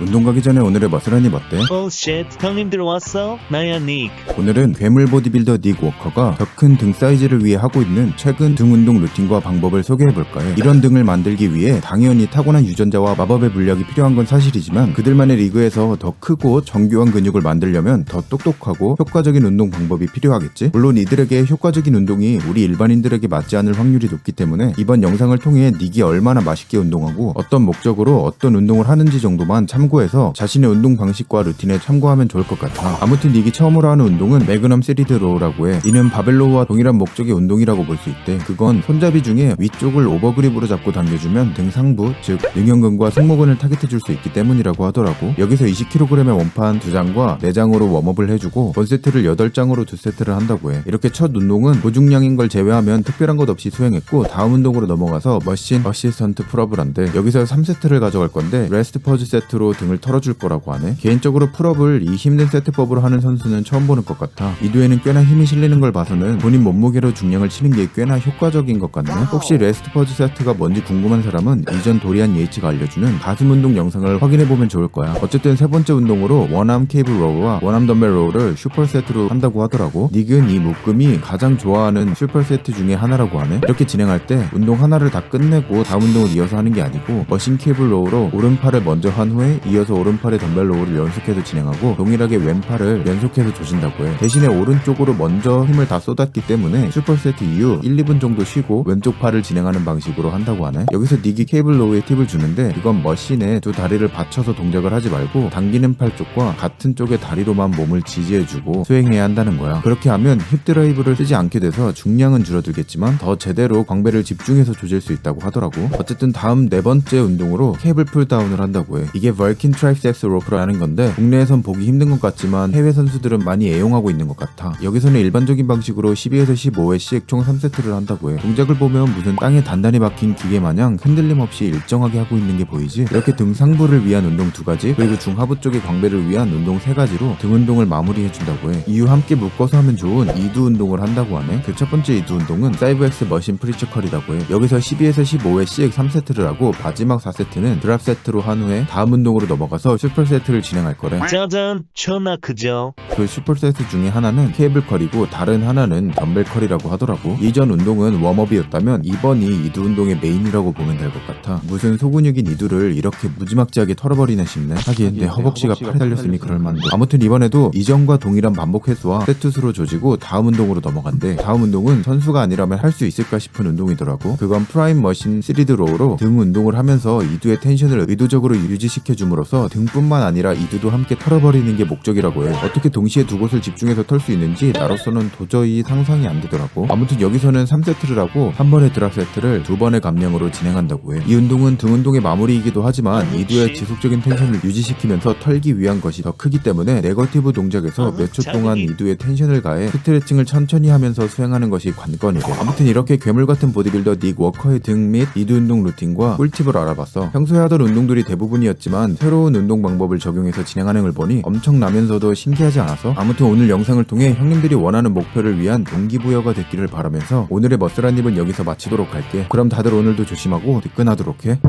운동 가기 전에 오늘의 머슬한입 어때? 오 쉣, 형님들 왔어? 나야 닉. 오늘은 괴물 보디빌더 닉 워커가 더 큰 등 사이즈를 위해 하고 있는 최근 등 운동 루틴과 방법을 소개해볼까 해. 이런 등을 만들기 위해 당연히 타고난 유전자와 마법의 물약이 필요한 건 사실이지만 그들만의 리그에서 더 크고 정교한 근육을 만들려면 더 똑똑하고 효과적인 운동 방법이 필요하겠지? 물론 이들에게 효과적인 운동이 우리 일반인들에게 맞지 않을 확률이 높기 때문에 이번 영상을 통해 닉이 얼마나 맛있게 운동하고 어떤 목적으로 어떤 운동을 하는지 정도만 참 고해서 자신의 운동 방식과 루틴에 참고하면 좋을 것 같아. 아무튼 닉이 처음으로 하는 운동은 매그넘 시리드 로우라고 해. 이는 바벨로우와 동일한 목적의 운동이라고 볼 수 있대. 그건 손잡이 중에 위쪽을 오버그립으로 잡고 당겨주면 등 상부, 즉 능형근과 승모근을 타겟해줄 수 있기 때문이라고 하더라고. 여기서 20kg의 원판 2장과 4장으로 웜업을 해주고 본 세트를 8장으로 2세트를 한다고 해. 이렇게 첫 운동은 고중량인 걸 제외하면 특별한 것 없이 수행했고 다음 운동으로 넘어가서 머신 어시스턴트 풀업을 한대. 여기서 3세트를 가져갈 건데 레스트 퍼즈 세트로 등을 털어줄 거라고 하네. 개인적으로 풀업을 이 힘든 세트법으로 하는 선수는 처음 보는 것 같아. 이두에는 꽤나 힘이 실리는 걸 봐서는 본인 몸무게로 중량을 치는 게 꽤나 효과적인 것 같네. 혹시 레스트 퍼즈 세트가 뭔지 궁금한 사람은 이전 도리안 예이츠가 알려주는 가슴 운동 영상을 확인해보면 좋을 거야. 어쨌든 세 번째 운동으로 원암 케이블 로우와 원암 덤벨 로우를 슈퍼 세트로 한다고 하더라고. 닉은 이 묶음이 가장 좋아하는 슈퍼 세트 중에 하나라고 하네. 이렇게 진행할 때 운동 하나를 다 끝내고 다음 운동을 이어서 하는 게 아니고 머신 케이블 로우로 오른팔을 먼저 한 후에 이어서 오른팔의 덤벨 로우를 연속해서 진행하고 동일하게 왼팔을 연속해서 조진다고 해. 대신에 오른쪽으로 먼저 힘을 다 쏟았기 때문에 슈퍼 세트 이후 1, 2분 정도 쉬고 왼쪽 팔을 진행하는 방식으로 한다고 하네. 여기서 닉이 케이블 로우의 팁을 주는데 이건 머신에 두 다리를 받쳐서 동작을 하지 말고 당기는 팔 쪽과 같은 쪽의 다리로만 몸을 지지해주고 수행해야 한다는 거야. 그렇게 하면 힙 드라이브를 쓰지 않게 돼서 중량은 줄어들겠지만 더 제대로 광배를 집중해서 조질 수 있다고 하더라고. 어쨌든 다음 네 번째 운동으로 케이블 풀다운을 한다고 해. 이게 벌킨 트라이셉스 로프라는 건데 국내에선 보기 힘든 것 같지만 해외 선수들은 많이 애용하고 있는 것 같아. 여기서는 일반적인 방식으로 12에서 15회씩 총 3세트를 한다고 해. 동작을 보면 무슨 땅에 단단히 박힌 기계 마냥 흔들림 없이 일정하게 하고 있는 게 보이지? 이렇게 등 상부를 위한 운동 두 가지, 그리고 중하부 쪽의 광배를 위한 운동 세 가지로 등 운동을 마무리해준다고 해. 이후 함께 묶어서 하면 좋은 이두 운동을 한다고 하네. 그 첫 번째 이두 운동은 사이브엑스 머신 프리처 컬이라고 해. 여기서 12에서 15회씩 3세트를 하고 마지막 4세트는 드랍 세트로 한 후에 다음 운동으로 넘어가서 슈퍼 세트를 진행할 거래. 짜잔, 존나 크죠? 그 슈퍼 세트 중에 하나는 케이블 컬이고 다른 하나는 덤벨 컬이라고 하더라고. 이전 운동은 웜업이었다면 이번이 이두 운동의 메인이라고 보면 될 것 같아. 무슨 소근육인 이두를 이렇게 무지막지하게 털어버리나 싶네. 하긴 내 허벅지가 팔에 달렸으니 그럴 만도. 아무튼 이번에도 이전과 동일한 반복 횟수와 세트 수로 조지고 다음 운동으로 넘어간대. 다음 운동은 선수가 아니라면 할 수 있을까 싶은 운동이더라고. 그건 프라임 머신 3드 로우로 등 운동을 하면서 이두의 텐션을 의도적으로 유지시켜 줌으로써 등뿐만 아니라 이두도 함께 털어버리는 게 목적이라고 해. 어떻게 동시에 두 곳을 집중해서 털 수 있는지 나로서는 도저히 상상이 안 되더라고. 아무튼 여기서는 3세트를 하고 한 번의 드랍 세트를 두 번의 감량으로 진행한다고 해. 이 운동은 등 운동의 마무리이기도 하지만 이두의 지속적인 텐션을 유지시키면서 털기 위한 것이 더 크기 때문에 네거티브 동작에서 몇 초 동안 이두의 텐션을 가해 스트레칭을 천천히 하면서 수행하는 것이 관건이래. 아무튼 이렇게 괴물 같은 보디빌더 닉 워커의 등 및 이두 운동 루틴과 꿀팁을 알아봤어. 평소에 하던 운동들이 대부분이었지만 새로운 운동 방법을 적용해서 진행하는 걸 보니 엄청나면서도 신기하지 않아서 아무튼 오늘 영상을 통해 형님들이 원하는 목표를 위한 동기부여가 됐기를 바라면서 오늘의 머슬한 입은 여기서 마치도록 할게. 그럼 다들 오늘도 조심하고 득근하도록 해.